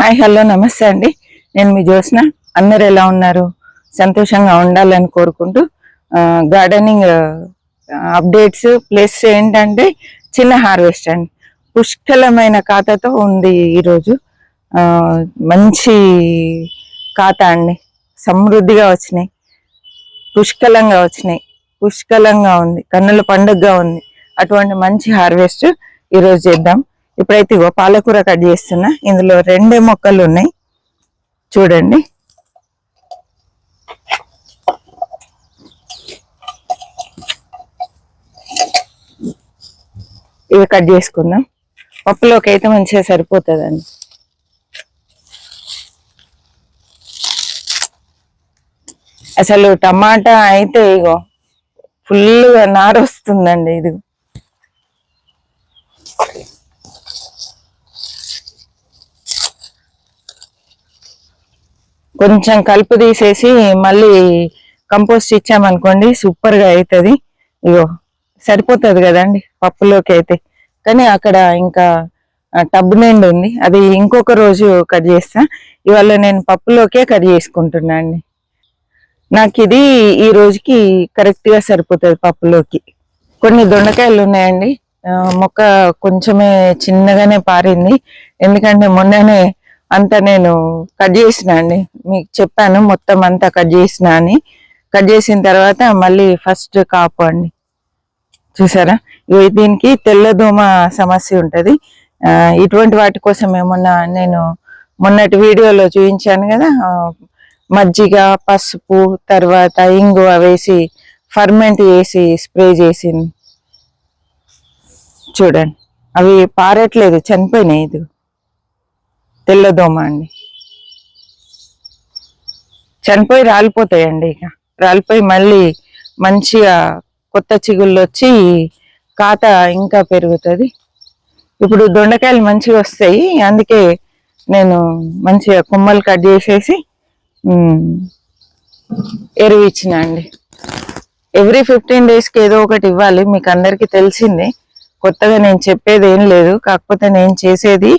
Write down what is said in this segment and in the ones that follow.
Hi hello నమస్తే అండి. నేను మీ జ్యోత్స్న. అందరు ఎలా ఉన్నారు? సంతోషంగా ఉండాలని కోరుకుంటూ గార్డెనింగ్ అప్డేట్స్ ప్లస్ ఏంటంటే చిన్న హార్వెస్ట్ అండి. పుష్కలమైన ఖాతాతో ఉంది ఈరోజు. మంచి ఖాతా అండి. సమృద్ధిగా వచ్చినాయి. పుష్కలంగా వచ్చినాయి. పుష్కలంగా ఉంది. కన్నుల పండుగగా ఉంది. అటువంటి మంచి హార్వెస్ట్ ఈరోజు చేద్దాం. ఇప్పుడైతే ఇగో పాలకూర కట్ చేస్తున్నా. ఇందులో రెండే మొక్కలు ఉన్నాయి. చూడండి. ఇవి కట్ చేసుకుందాం. పప్పులోకి అయితే మంచిగా సరిపోతుందండి. అసలు టమాటా అయితే ఇగో ఫుల్గా నారు వస్తుందండి ఇది. కొంచెం కలుపు తీసేసి మళ్ళీ కంపోస్ట్ ఇచ్చామనుకోండి సూపర్గా అవుతుంది ఇగో సరిపోతుంది కదండి పప్పులోకి అయితే. కానీ అక్కడ ఇంకా టబ్ నిండి ఉంది. అది ఇంకొక రోజు కట్ చేస్తా. ఇవాళ నేను పప్పులోకే కట్ చేసుకుంటున్నా అండి. నాకు ఇది ఈ రోజుకి కరెక్ట్గా సరిపోతుంది పప్పులోకి. కొన్ని దొండకాయలు ఉన్నాయండి. మొక్క కొంచెమే చిన్నగానే పారింది. ఎందుకంటే మొన్ననే అంతా నేను కట్ చేసిన అండి. మీకు చెప్పాను మొత్తం అంతా కట్ చేసిన అని. కట్ చేసిన తర్వాత మళ్ళీ ఫస్ట్ కాపు అండి. చూసారా? ఇవి దీనికి తెల్లదోమ సమస్య ఉంటుంది. ఇటువంటి వాటి కోసం ఏమన్నా నేను మొన్నటి వీడియోలో చూపించాను కదా మజ్జిగ పసుపు తర్వాత ఇంగువ వేసి ఫర్మెంట్ చేసి స్ప్రే చేసింది. చూడండి. అవి పారట్లేదు చనిపోయినాయి ఇది తెల్లదోమ అండి చనిపోయి రాలిపోతాయండి ఇక. రాలిపోయి మళ్ళీ మంచిగా కొత్త చిగుళ్ళు వచ్చి కాత ఇంకా పెరుగుతుంది. ఇప్పుడు దొండకాయలు మంచిగా వస్తాయి. అందుకే నేను మంచిగా కొమ్మలు కట్ చేసేసి ఎరువు ఇచ్చిన అండి. ఎవ్రీ ఫిఫ్టీన్ డేస్కి ఏదో ఒకటి ఇవ్వాలి. మీకు అందరికీ తెలిసిందే. కొత్తగా నేను చెప్పేది ఏం లేదు. కాకపోతే నేను చేసేది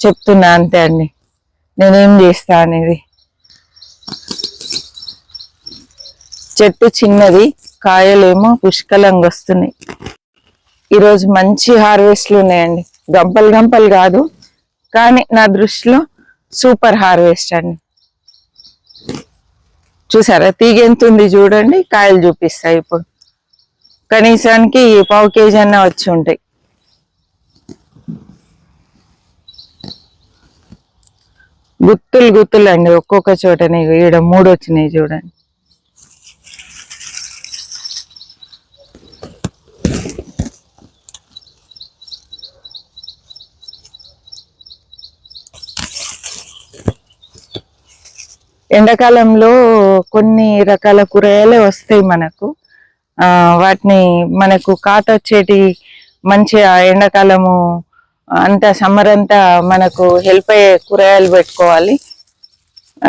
చెప్తున్నా అంతే అండి. నేనేం చేస్తా అనేది. చెట్టు చిన్నది కాయలేమో పుష్కలంగా వస్తున్నాయి. ఈరోజు మంచి హార్వెస్ట్లు ఉన్నాయండి. గంపలు గంపలు కాదు కానీ నా దృష్టిలో సూపర్ హార్వెస్ట్ అండి. చూసారా? తీగ ఎంత ఉంది చూడండి కాయలు చూపిస్తాయి ఇప్పుడు. కనీసానికి పావు కేజీ అన్న వచ్చి ఉంటాయి. గుత్తులు గుత్తులు అండి ఒక్కొక్క చోటనే ఈడ మూడు వచ్చినాయి చూడండి. ఎండాకాలంలో కొన్ని రకాల కూరగాయలే వస్తాయి మనకు. వాటిని మనకు కాత వచ్చేటి మంచిగా ఎండాకాలము అంతా సమ్మర్ అంతా మనకు హెల్ప్ అయ్యే కూరగాయలు పెట్టుకోవాలి.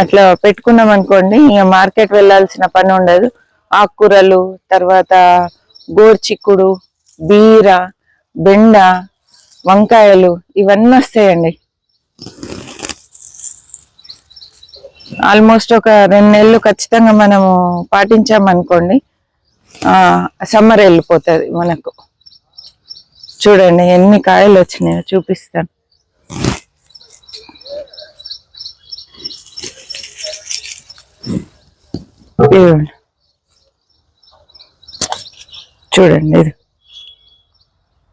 అట్లా పెట్టుకున్నాం అనుకోండి ఇక మార్కెట్ వెళ్ళాల్సిన పని ఉండదు. ఆకుకూరలు తర్వాత గోర్చిక్కుడు బీర బెండ వంకాయలు ఇవన్నీ వస్తాయండి. ఆల్మోస్ట్ ఒక రెండు నెలలు ఖచ్చితంగా మనము పాటించామనుకోండి సమ్మర్ వెళ్ళిపోతుంది మనకు. చూడండి ఎన్ని కాయలు వచ్చినాయో చూపిస్తాను. చూడండి ఇది.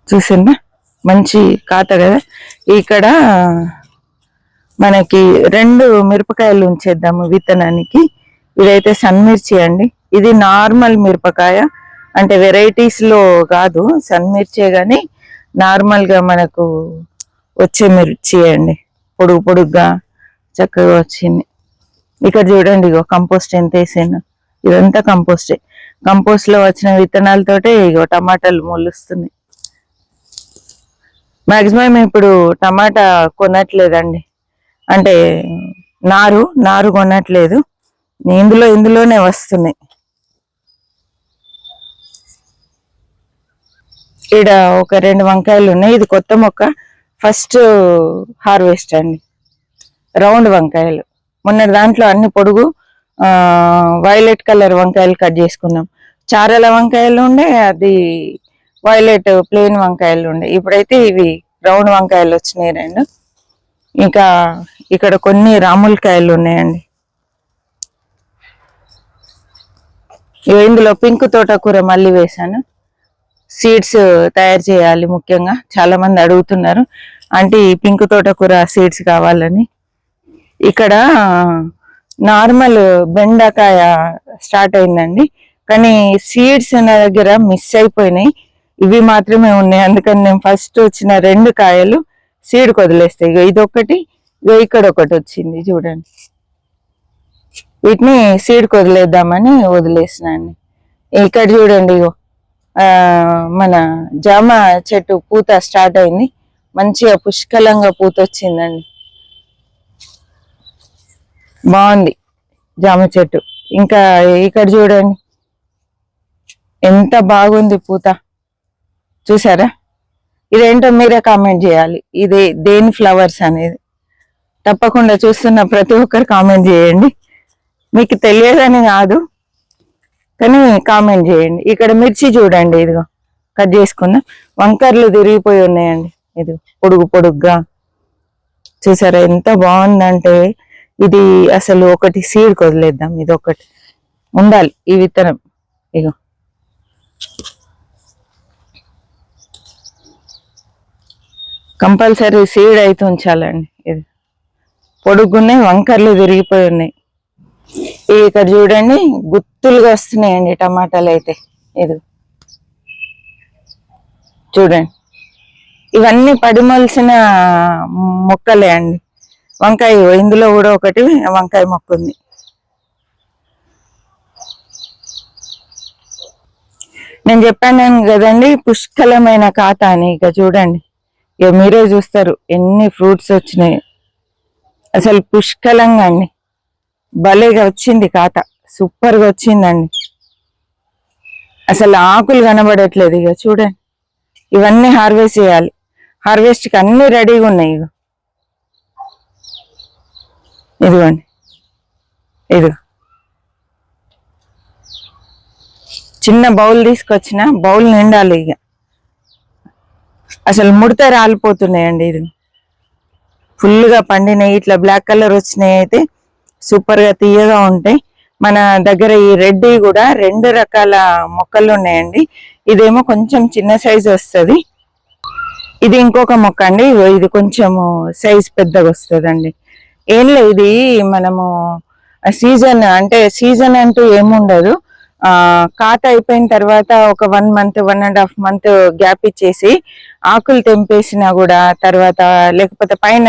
చూసిందా? మంచి కాత కదా? ఇక్కడ మనకి రెండు మిరపకాయలు ఉంచేద్దాము విత్తనానికి. ఇదైతే సన్మిర్చి అండి. ఇది నార్మల్ మిరపకాయ. అంటే వెరైటీస్లో కాదు సన్మిర్చే కానీ నార్మల్గా మనకు వచ్చే మిర్చి అండి. పొడుగు పొడుగ్గా చక్కగా వచ్చింది. ఇక్కడ చూడండి ఇగో కంపోస్ట్ ఎంత వేసాను. ఇదంతా కంపోస్టే. కంపోస్ట్లో వచ్చిన విత్తనాలతోటే ఇగో టమాటాలు మొలుస్తున్నాయి. మాక్సిమం ఇప్పుడు టమాటా కొనట్లేదండి. అంటే నారు నారు కొనట్లేదు. ఇందులో ఇందులోనే వస్తున్నాయి. ఈడ ఒక రెండు వంకాయలు ఉన్నాయి. ఇది కొత్త మొక్క. ఫస్ట్ హార్వెస్ట్ అండి. రౌండ్ వంకాయలు. మొన్న దాంట్లో అన్ని పొడుగు వైలెట్ కలర్ వంకాయలు కట్ చేసుకున్నాం. చారల వంకాయలు ఉండే అది వైలెట్ ప్లెయిన్ వంకాయలు ఉండే. ఇప్పుడైతే ఇవి రౌండ్ వంకాయలు వచ్చినాయి రెండు. ఇంకా ఇక్కడ కొన్ని రాములకాయలు ఉన్నాయండి. ఇందులో పింక్ తోటకూర మళ్ళీ వేశాను. సీడ్స్ తయారు చేయాలి ముఖ్యంగా. చాలా మంది అడుగుతున్నారు అంటే ఈ పింక్ తోటకూర సీడ్స్ కావాలని. ఇక్కడ నార్మల్ బెండకాయ స్టార్ట్ అయిందండి. కానీ సీడ్స్ నా దగ్గర మిస్ అయిపోయినాయి. ఇవి మాత్రమే ఉన్నాయి. అందుకని నేను ఫస్ట్ వచ్చిన రెండు కాయలు సీడ్ కొదిలేస్తాయి ఇగో ఇది ఒకటి ఇగో ఇక్కడ ఒకటి వచ్చింది చూడండి. వీటిని సీడ్ కొదిలేద్దామని వదిలేసినాను. ఇక్కడ చూడండి ఇగో మన జామ చెట్టు పూత స్టార్ట్ అయింది. మంచిగా పుష్కలంగా పూత వచ్చిందండి బాగుంది జామ చెట్టు. ఇంకా ఇక్కడ చూడండి. ఎంత బాగుంది పూత. చూసారా? ఇదేంటో మీరే కామెంట్ చేయాలి. ఇది దేని ఫ్లవర్స్ అనేది. తప్పకుండా చూస్తున్న ప్రతి ఒక్కరు కామెంట్ చేయండి. మీకు తెలియదని కాదు. కానీ కామెంట్ చేయండి. ఇక్కడ మిర్చి చూడండి ఇదిగో. కట్ చేసుకుందాం వంకర్లు తిరిగిపోయి ఉన్నాయండి. ఇది పొడుగు పొడుగ్గా. చూసారా ఎంత బాగుందంటే ఇది అసలు ఒకటి సీడ్ కొదిలేద్దాం ఇది ఒకటి. ఉండాలి. ఈ విత్తనం. ఇగో కంపల్సరీ సీడ్ అయితే ఉంచాలండి. ఇది పొడుగున్నాయి వంకర్లు తిరిగిపోయి ఉన్నాయి. ఇక్కడ చూడండి గుత్తులుగా వస్తున్నాయండి టమాటాలు అయితే. ఇది చూడండి. ఇవన్నీ పడిమొలిసిన మొక్కలే అండి. వంకాయ ఇందులో కూడా ఒకటి వంకాయ మొక్క ఉంది. నేను చెప్పాను కదండి పుష్కలమైన ఖాతా అని ఇక చూడండి. ఇక మీరే చూస్తారు ఎన్ని ఫ్రూట్స్ వచ్చినాయి. అసలు పుష్కలంగా అండి. భలేగా వచ్చింది కాత. సూపర్గా వచ్చిందండి. అసలు ఆకులు కనబడట్లేదు ఇక చూడండి. ఇవన్నీ హార్వెస్ట్ చేయాలి. హార్వెస్ట్కి అన్ని రెడీగా ఉన్నాయి ఇక ఇదిగోండి. ఇదిగో. చిన్న బౌల్ తీసుకొచ్చిన బౌల్ నిండాలి ఇక అసలు ముడత రాలిపోతున్నాయండి ఇది ఫుల్గా పండినాయి ఇట్లా బ్లాక్ కలర్ వచ్చినాయి అయితే సూపర్గా తీయగా ఉంటాయి మన దగ్గర ఈ రెడ్ కూడా రెండు రకాల మొక్కలు ఉన్నాయండి. ఇదేమో కొంచెం చిన్న సైజు వస్తుంది. ఇది ఇంకొక మొక్క అండి. ఇది కొంచెము సైజ్ పెద్దగా వస్తుందండి. ఏం లేదు ఇది మనము సీజన్ అంటే సీజన్ అంటూ ఏముండదు. కాత అయిపోయిన తర్వాత ఒక one month one and half month gap ఇచ్చేసి ఆకులు తెంపేసినా కూడా తర్వాత లేకపోతే పైన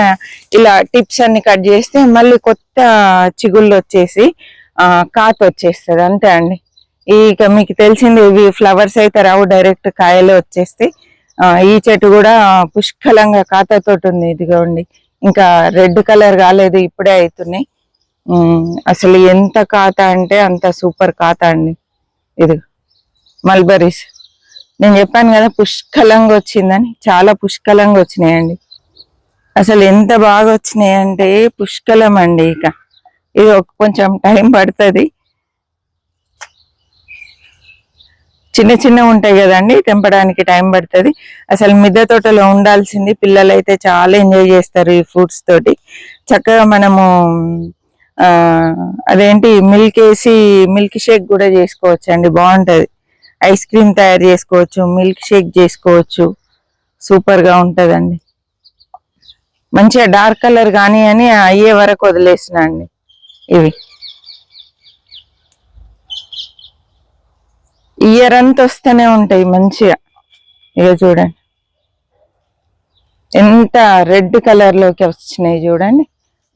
ఇలా టిప్స్ అన్ని కట్ చేస్తే మళ్ళీ కొత్త చిగుళ్ళు వచ్చేసి కాత వచ్చేస్తుంది. అంతే అండి. ఇక మీకు తెలిసింది ఇవి ఫ్లవర్స్ అయితే రావు డైరెక్ట్ కాయలే వచ్చేస్తాయి ఈ చెట్టు కూడా పుష్కలంగా కాతతోటి ఉంది. ఇదిగోండి. ఇంకా రెడ్ కలర్ కాలేదు ఇప్పుడే అవుతున్నాయి అసలు ఎంత కాత అంటే అంత సూపర్ కాత అండి. ఇది మల్బరీస్. నేను చెప్పాను కదా పుష్కలంగా వచ్చిందని. చాలా పుష్కలంగా వచ్చినాయండి. అసలు ఎంత బాగా వచ్చినాయి అంటే పుష్కలం అండి ఇక. ఇది ఒక కొంచెం టైం పడుతుంది. చిన్న చిన్న ఉంటాయి కదండి తెంపడానికి టైం పడుతుంది. అసలు మిద్దె తోటలో ఉండాల్సింది పిల్లలు అయితే చాలా ఎంజాయ్ చేస్తారు ఈ ఫ్రూట్స్ తోటి. చక్కగా మనము అదేంటి మిల్క్ వేసి మిల్క్ షేక్ కూడా చేసుకోవచ్చు అండి బాగుంటుంది. ఐస్ క్రీమ్ తయారు చేసుకోవచ్చు మిల్క్ షేక్ చేసుకోవచ్చు సూపర్గా ఉంటుందండి. మంచిగా డార్క్ కలర్ కానీ అని అయ్యే వరకు వదిలేసిన అండి ఇవి. ఇయర్ అంతా వస్తూనే ఉంటాయి మంచిగా. ఇక చూడండి. ఎంత రెడ్ కలర్లోకి వచ్చినాయి చూడండి.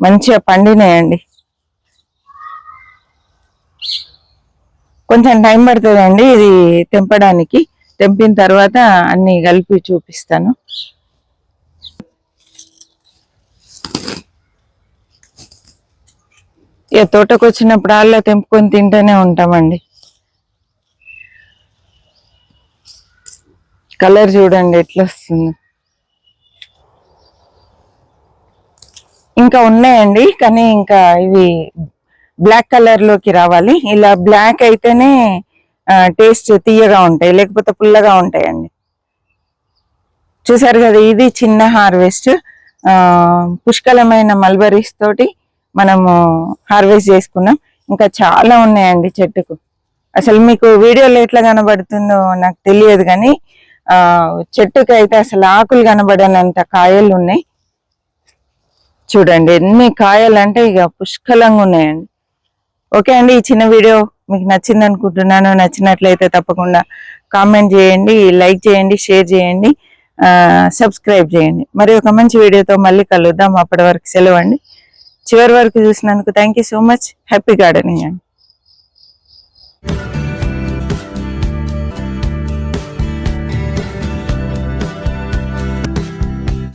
మంచిగా పండినాయండి. కొంచెం టైం పడుతుందండి ఇది తెంపడానికి. తెంపిన తర్వాత అన్ని కలిపి చూపిస్తాను. ఇక తోటకు వచ్చినప్పుడు అలా తెంపుకొని తింటూనే ఉంటామండి. కలర్ చూడండి ఎట్లా వస్తుంది ఇంకా ఉన్నాయండి కానీ ఇంకా ఇవి బ్లాక్ కలర్లోకి రావాలి. ఇలా బ్లాక్ అయితేనే టేస్ట్ తీయగా ఉంటాయి లేకపోతే పుల్లగా ఉంటాయండి. చూసారు కదా ఇది చిన్న హార్వెస్ట్ పుష్కలమైన మల్బరీస్ తోటి మనము హార్వెస్ట్ చేసుకున్నాం. ఇంకా చాలా ఉన్నాయండి చెట్టుకు. అసలు మీకు వీడియోలో ఎట్లా కనబడుతుందో నాకు తెలియదు కానీ ఆ చెట్టుకి అయితే అసలు ఆకులు కనబడనంత కాయలు ఉన్నాయి చూడండి ఎన్ని కాయలు అంటే ఇక పుష్కలంగా ఉన్నాయండి. ఓకే అండి ఈ చిన్న వీడియో మీకు నచ్చింది అనుకుంటున్నాను. నచ్చినట్లయితే తప్పకుండా కామెంట్ చేయండి లైక్ చేయండి షేర్ చేయండి సబ్స్క్రైబ్ చేయండి. మరి ఒక మంచి వీడియోతో మళ్ళీ కలుద్దాం. అప్పటి వరకు సెలవు అండి. చివరి వరకు చూసినందుకు thank you so much. Happy gardening అండి.